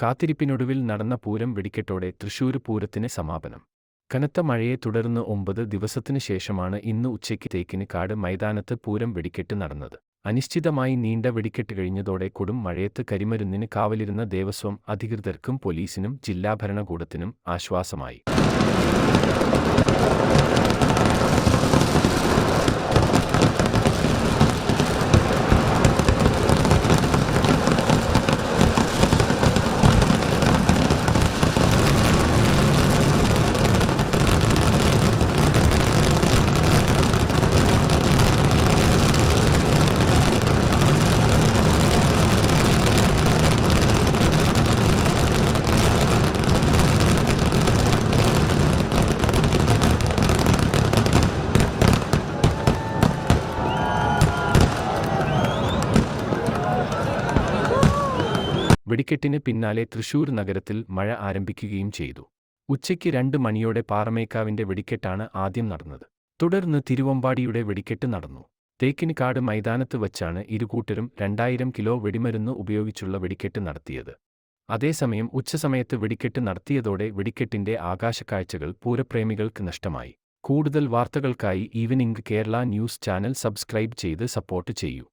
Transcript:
കാത്തിരിപ്പിനൊടുവിൽ നടന്ന പൂരം വെടിക്കെട്ടോടെ തൃശൂർ പൂരത്തിന് സമാപനം. കനത്ത മഴയെ തുടർന്ന് ഒമ്പത് ദിവസത്തിനു ശേഷമാണ് ഇന്ന് ഉച്ചയ്ക്ക് തേക്കിന് കാട് മൈതാനത്ത് പൂരം വെടിക്കെട്ട് നടന്നത്. അനിശ്ചിതമായി നീണ്ട വെടിക്കെട്ട് കഴിഞ്ഞതോടെ കൊടും മഴയത്ത് കരിമരുന്നിന് കാവലിരുന്ന ദേവസ്വം അധികൃതർക്കും പോലീസിനും ജില്ലാ ഭരണകൂടത്തിനും ആശ്വാസമായി. വെടിക്കെട്ടിന് പിന്നാലെ തൃശൂർ നഗരത്തിൽ മഴ ആരംഭിക്കുകയും ചെയ്തു. ഉച്ചയ്ക്ക് രണ്ട് മണിയോടെ പാറമേക്കാവിന്റെ വെടിക്കെട്ടാണ് ആദ്യം നടന്നത്. തുടർന്ന് തിരുവമ്പാടിയുടെ വെടിക്കെട്ട് നടന്നു. തേക്കിനിക്കാട് മൈതാനത്ത് വച്ചാണ് ഇരുകൂട്ടരും രണ്ടായിരം കിലോ വെടിമരുന്ന് ഉപയോഗിച്ചുള്ള വെടിക്കെട്ട് നടത്തിയത്. അതേസമയം ഉച്ചസമയത്ത് വെടിക്കെട്ട് നടത്തിയതോടെ വെടിക്കെട്ടിന്റെ ആകാശക്കാഴ്ചകൾ പൂരപ്രേമികൾക്ക് നഷ്ടമായി. കൂടുതൽ വാർത്തകൾക്കായി evening Kerala news channel subscribe ചെയ്ത് സപ്പോർട്ട് ചെയ്യൂ.